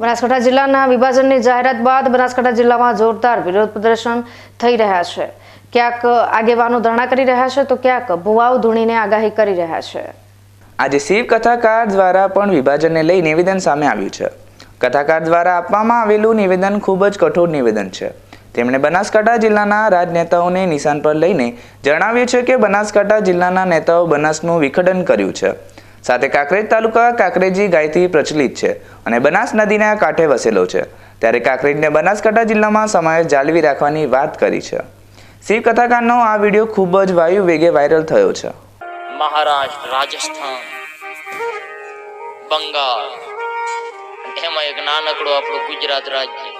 બનાસકાંઠા જિલ્લાના વિભાજનની જાહેરાત બાદ બનાસકાંઠા જિલ્લામાં જોરદાર વિરોધ પ્રદર્શન થઈ રહ્યા છે. ક્યાંક આગેવાનો ધરણા કરી રહ્યા છે, તો ક્યાંક ભુવાઓ ધૂણીને આગાહી કરી રહ્યા છે. આજે શિવ કથાકાર દ્વારા પણ વિભાજનને લઈ નિવેદન સામે આવ્યું છે. કથાકાર દ્વારા આપવામાં આવેલું નિવેદન ખૂબ જ કઠોર નિવેદન છે. તેમણે બનાસકાંઠા જિલ્લાના રાજનેતાઓને નિશાન પર લઈને જણાવ્યું છે કે બનાસકાંઠા જિલ્લાના નેતાઓ બનાસનું વિખંડન કર્યું છે. સાથે કાંકરેજ તાલુકા કાંકરેજી ગાયથી પ્રચલિત છે અને બનાસ નદીના કાંઠે વસેલો છે. ત્યારે કાંકરેજને બનાસકાંઠા જિલ્લામાં સમાવેશ જાળવી રાખવાની વાત કરી છે. શિવ કથાકારનો આ વીડિયો ખૂબ જ વાયુ વેગે વાયરલ થયો છે. મહારાષ્ટ્ર, રાજસ્થાન, બંગાળ એમાં એક નાનકડું આપણું ગુજરાત રાજ્ય.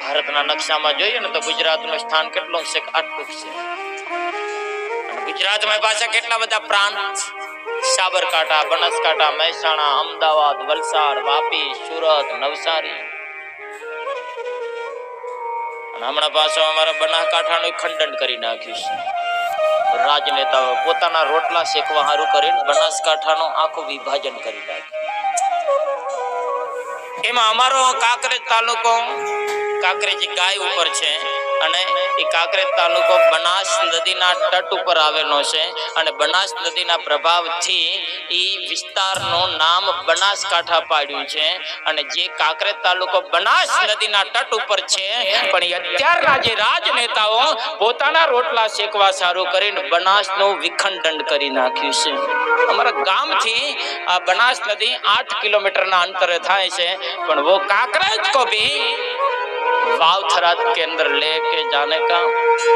ભારતના નકશામાં જોઈએ ને તો ગુજરાતનું સ્થાન કેટલું છે? આટલું છે. ગુજરાતમાં પાછા કેટલા બધા પ્રાંત? સાબરકાંઠા, બનાસકાંઠા, મહેસાણા, અમદાવાદ, વલસાડ, વાપી, સુરત, નવસારી. હમણાં પાછો અમારા બનાસકાંઠાનું ખંડન કરી નાખ્યું છે. રાજનેતાઓ પોતાના રોટલા શેકવા હારું કરીને બનાસકાંઠાનું આખું વિભાજન કરી નાખ્યું. એમાં અમારો કાંકરેજ તાલુકો, કાંકરેજ ગાય ઉપર છે. અને એ કાંકરેજ તાલુકો બનાસ નદીના તટ ઉપર આવેલો છે. અને બનાસ નદીના પ્રભાવથી એ વિસ્તારનું નામ બનાસકાંઠા પાડ્યું છે. અને જે કાંકરેજ તાલુકો બનાસ નદીના તટ ઉપર છે, પણ અત્યારના જે રાજનેતાઓ પોતાના રોટલા શેકવા સારું કરીને બનાસનું વિખંડન કરી નાખ્યું છે. અમારા ગામથી આ બનાસ નદી આઠ કિલોમીટરના અંતરે થાય છે. પણ વો કાંકરેજ કો ભી वावथरा के अंदर लेके जाने का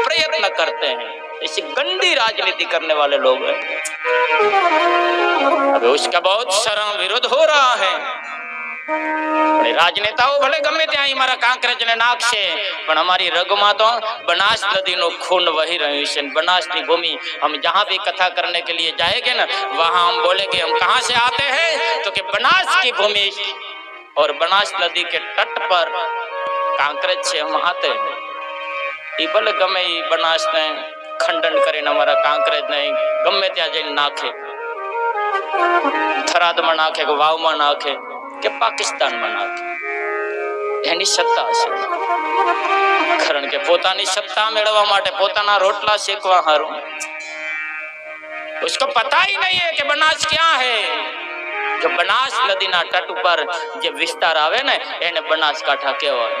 प्रयत्न करते हैं ऐसी गंदी राजनीति करने वाले लोग हैं अभी उसका बहुत शर्म विरोध हो रहा है પણ એ રાજનેતાઓ ભલે ગમે ત્યાં અહીં મારા કાંકરેજને નાખશે પણ અમારી રગમાં તો બનાસ નદીનું ખૂન વહી રહ્યું છે બનાસની ભૂમિ हम जहाँ भी कथा करने के लिए जाएंगे ना वहाँ हम बोलेंगे हम कहाँ से आते हैं तो कि बनास की भूमि और बनास नदी के तट पर કાંકરેજ છે हम आते हैं એ ભલે ગમે એ બનાસને ખંડન કરીને અમારા કાંકરેજને ગમે ત્યાં જઈને નાખે થરાદમાં નાખે કે વાવમાં નાખે કે પાકિસ્તાનમાં નાખે એની સત્તા છે કારણ કે પોતાની સત્તા મેળવવા માટે પોતાના રોટલા શેકવા હારું उसको पता ही नहीं है कि बनास क्या है જો બનાસ નદીના તટ ઉપર જે વિસ્તાર આવે ને એને બનાસકાંઠા કહેવાય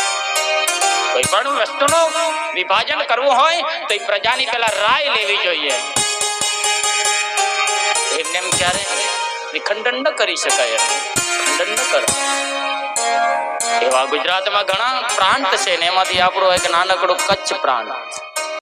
કોઈ પણ વસ્તુનું વિભાજન કરવું હોય તો એ પ્રજાની પેલા રાય લેવી જોઈએ. એમને એમ ક્યારે? વિખંડન ન કરી શકાય ખંડન ન કરો. એવા ગુજરાતમાં ઘણા પ્રાંત છે ને એમાંથી આપણો એક નાનકડો કચ્છ પ્રાંત.